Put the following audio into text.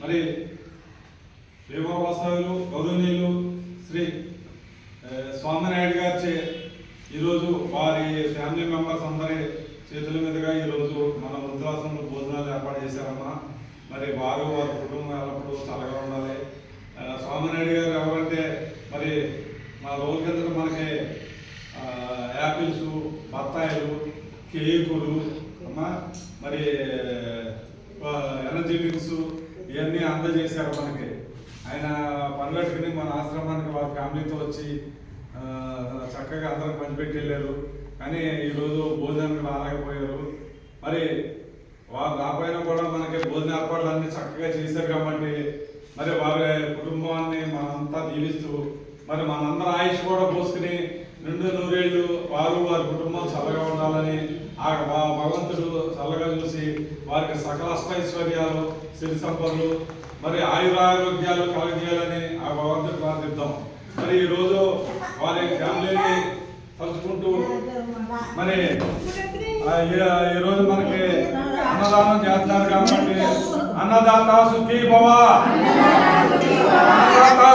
మరి దేవవాసాలు గౌరవనీయులు శ్రీ స్వామినాయుడు గారిచే ఈరోజు వారి ఫ్యామిలీ మెంబర్స్ అందరి చేతుల మీదుగా ఈరోజు మన వృద్ధాశ్రమంలో భోజనాలు ఏర్పాటు చేశారమ్మా. మరి వారు వారి కుటుంబం ఎల్లప్పుడూ చల్లగా ఉండాలి. స్వామినాయుడు గారు ఎవరంటే మరి మా రోజు కింద మనకి యాపిల్స్ బత్తాయిలు కేకులు అమ్మా మరి ఎనర్జీ డ్రింక్స్ ఇవన్నీ అందజేశారు మనకి. ఆయన పనిగట్టుకుని మన ఆశ్రమానికి వారి ఫ్యామిలీతో వచ్చి చక్కగా అందరికి పంచిపెట్టి వెళ్ళారు. కానీ ఈరోజు భోజనానికి రాలేకపోయారు మరి వారు రాపోయినా కూడా మనకి భోజన ఏర్పాట్లు అన్ని చక్కగా చేశారు కాబట్టి మరి వారి కుటుంబాన్ని మనంతా దీవిస్తూ మరి మనందరం ఆయుష్ కూడా పోసుకుని నిండు నూరేళ్ళు వారు వారి కుటుంబం చల్లగా ఉండాలని ఆ భగవంతుడు చల్లగా చూసి వారికి సకల అష్టైశ్వర్యాలు సిరి సంపదలు మరి ఆయురారోగ్యాలు కలగజేయాలని ఆ భగవంతుడు ప్రార్థిద్దాం. మరి ఈరోజు వారి ఫ్యామిలీని తలుచుకుంటూ మరి ఈరోజు ఈ- రోజు మనకి అన్నదానం చేస్తున్నారు కాబట్టి అన్నదాత సుఖీ భవ అన్నదాత